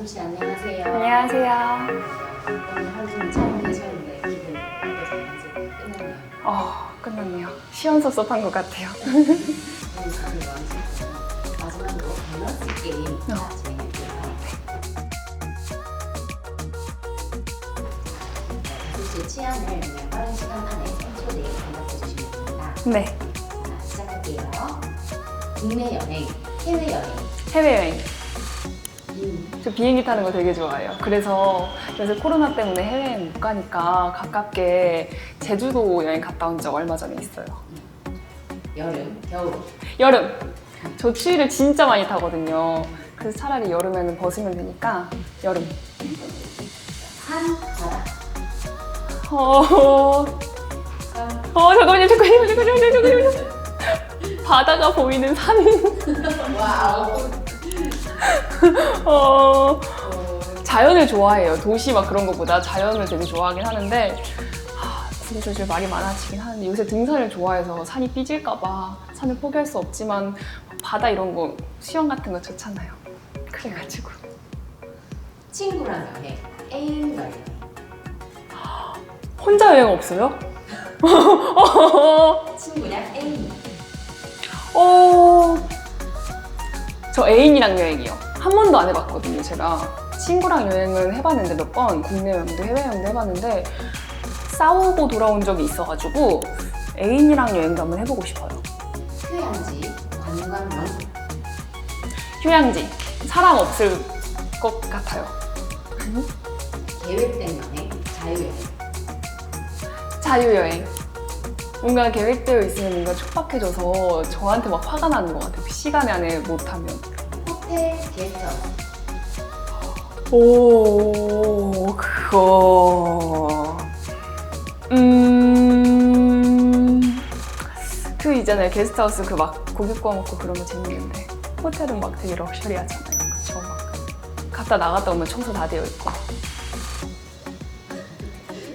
마술 씨 안녕하세요. 안녕하세요. 오늘 하루 종일 촬영 하셨는데 기분 어떠세요? 이제 끝났네요. 어, 끝났네요. 시원섭섭한 것 같아요. 오늘. 마지막으로 밸런스 게임 하나 진행할게요. 마술 씨의 취향을 그냥 빠른 시간 안에 3초 내에 대답해 주시면 됩니다. 네. 자, 시작할게요. 국내 여행, 해외 여행. 해외여행. 음, 저 비행기 타는 거 되게 좋아해요. 그래서 요새 코로나 때문에 해외여행 못 가니까 가깝게 제주도 여행 갔다 온 적 얼마 전에 있어요. 여름, 겨울. 여름. 저 추위를 진짜 많이 타거든요. 그래서 차라리 여름에는 벗으면 되니까 여름. 산, 바다. 어, 산, 어 잠깐만요, 잠깐만요, 잠깐만요, 잠깐만요. 바다가 보이는 산. 와우. 어, 어, 자연을 좋아해요. 도시 막 그런 것보다 자연을 되게 좋아하긴 하는데 하, 진짜 말이 많아지긴 하는데 요새 등산을 좋아해서 산이 삐질까봐 산을 포기할 수 없지만 바다 이런 거 수영 같은 거 좋잖아요. 그래가지고 친구랑 여행, 애인 여행. 혼자 여행 없어요? 친구랑 애인. 어, 저 애인이랑 여행이요. 한 번도 안 해봤거든요, 제가. 친구랑 여행을 해봤는데 몇 번, 국내 여행도 해외 여행도 해봤는데 싸우고 돌아온 적이 있어가지고 애인이랑 여행도 한번 해보고 싶어요. 휴양지, 관광 명소. 휴양지. 사람 없을 것 같아요. 계획된 여행, 자유여행. 자유여행. 뭔가 계획되어 있으면 뭔가 촉박해져서 저한테 막 화가 나는 것 같아요. 그 시간 안에 못하면. 호텔, 게스트하우스. 오, 그거. 음. 그 있잖아요. 게스트하우스 그 막 고기 구워 먹고 거 재밌는데. 호텔은 막 되게 럭셔리하잖아요. 그쵸? 막. 갔다 나갔다 오면 청소 다 되어 있고.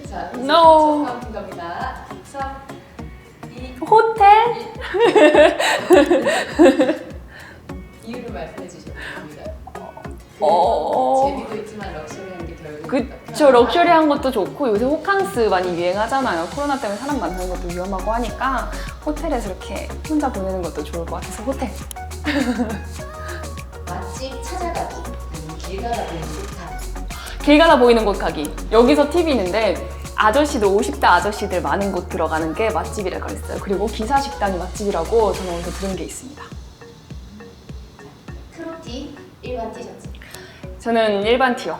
자, No. 처음 겁니다. 3, 2, 호텔? 이유를 말씀해 주시면 됩니다. 어. 재미도 있지만 럭셔리한 게 결국. 그쵸, 럭셔리한 것도 좋고 요새 호캉스 많이 유행하잖아요. 코로나 때문에 사람 만나는 것도 위험하고 하니까 호텔에서 이렇게 혼자 보내는 것도 좋을 것 같아서 호텔. 맛집 찾아가기. 아니면 길 가다 보는 곳 가기. 길 가다 보이는 곳 가기. 여기서 팁이 있는데 아저씨들 50대 아저씨들 많은 곳 들어가는 게 맛집이라 그랬어요. 그리고 기사 식당이 맛집이라고 저는 어디서 들은 게 있습니다. 트로티, 일반 티셔츠. 저는 일반 티어.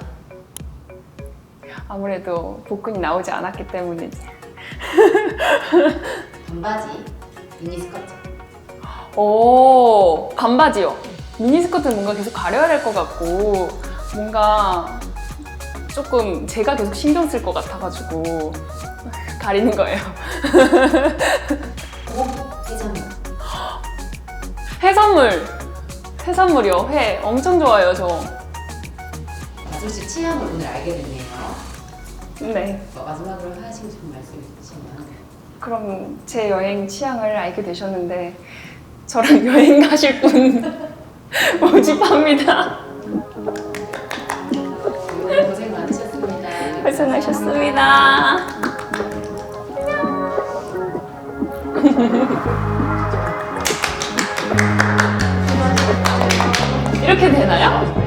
아무래도 복근이 나오지 않았기 때문에 반바지, 미니스커트. 오 반바지요. 미니스커트는 뭔가 계속 가려야 될 것 같고 뭔가 조금 제가 계속 신경 쓸 것 같아가지고 가리는 거예요. 고급 해산물. 해산물 해산물이요. 회 엄청 좋아해요 저. 씨 취향을 오늘 알게 됐네요. 네. 뭐 마지막으로 하시고 싶은 말씀 있으시면. 그럼 제 여행 취향을 알게 되셨는데 저랑 여행 가실 분 모집합니다. 오늘 고생 많으셨습니다. 고생하셨습니다. 이렇게 되나요?